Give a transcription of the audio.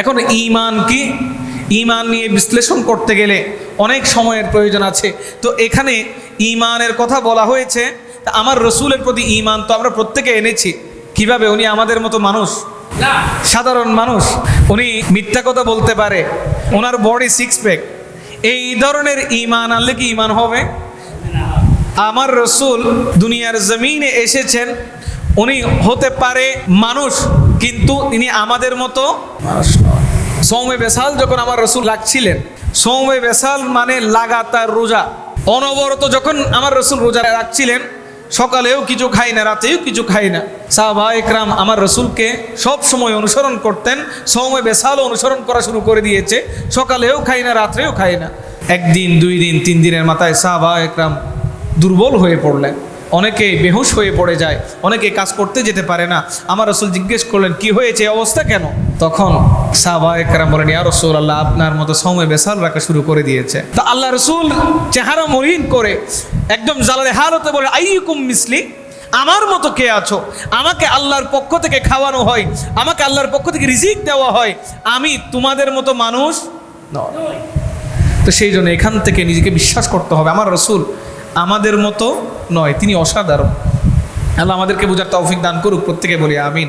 এখন ইমান কি? ঈমান নিয়ে বিশ্লেষণ করতে গেলে অনেক সময়ের প্রয়োজন আছে। তো এখানে ইমানের কথা বলা হয়েছে, তা আমার রসুলের প্রতি ঈমান তো আমরা প্রত্যেকে এনেছি। কীভাবে? উনি আমাদের মতো মানুষ। সাধারণ মানুষ। উনি মিথ্যা কথা বলতে পারে। ওনার বডি সিক্স প্যাক এই ধরনের ইমান আনলে কি ঈমান হবে? আমার রসুল দুনিয়ার জমিনে এসেছেন। উনি হতে পারে মানুষ। কিন্তু তিনি আমাদের মতো সৌমে বেসাল যখন আমার রসুল লাগছিলেন সৌমে বেসাল মানে লাগাতার রোজা। অনবরত যখন আমার রসুল রোজা রাখছিলেন, সকালেও কিছু খাই না, রাতেও কিছু খাই না। সাহবা একরাম আমার রসুলকে সব সময় অনুসরণ করতেন সৌমে বেসালও অনুসরণ করা শুরু করে দিয়েছে। সকালেও খাই না, রাত্রেও খাই না। একদিন, দুই দিন, তিন দিনের মাথায় সাহবা একরাম দুর্বল হয়ে পড়লেন। অনেকে বেহুশ হয়ে পড়ে যায়, অনেকে কাজ করতে যেতে পারে না। আমার রসুল জিজ্ঞেস করলেন, কি হয়েছে? অবস্থা কেন? তখন সাহবা বলেন, ইয়া রসুল আল্লাহ আপনার মতো সময় বেসাল রাখা শুরু করে দিয়েছে। তা আল্লাহ রসুল চেহারা মহিন করে একদম জালালে হালতে বলে আইকুম মিসলি, আমার মতো কে আছো? আমাকে আল্লাহর পক্ষ থেকে খাওয়ানো হয়, আমাকে আল্লাহর পক্ষ থেকে রিজিক দেওয়া হয়, আমি তোমাদের মতো মানুষ নয়। তো সেই জন্য এখান থেকে নিজেকে বিশ্বাস করতে হবে। আমার রসুল আমাদের মতো নয় তিনি অসাধারণ। আল্লাহ আমাদেরকে বোঝার তৌফিক দান করুক প্রত্যেকে বলি আমিন।